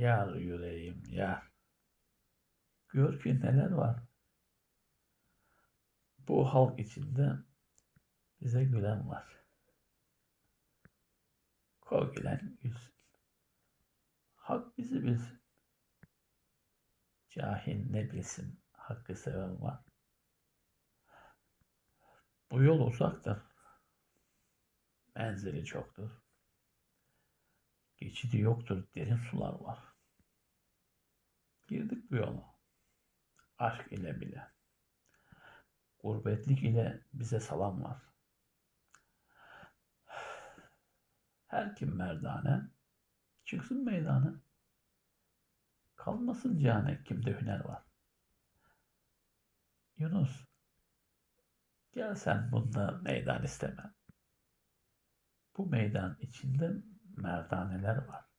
Yar yüreğim yar. Gör ki neler var. Bu halk içinde bize gülen var. Kor gülen gülsün. Hak bizi bilsin. Cahil ne bilsin, hakkı seven var. Bu yol uzaktır. Menzili çoktur. Geçidi yoktur, derin sular var. Girdik bu yola. Aşk ile bile. Gurbetlik ile bize salam var. Her kim merdane, çıksın meydana. Kalmasın cane kimde hüner var. Yunus, gel sen bunda meydan isteme. Bu meydan içinde merdaneler var.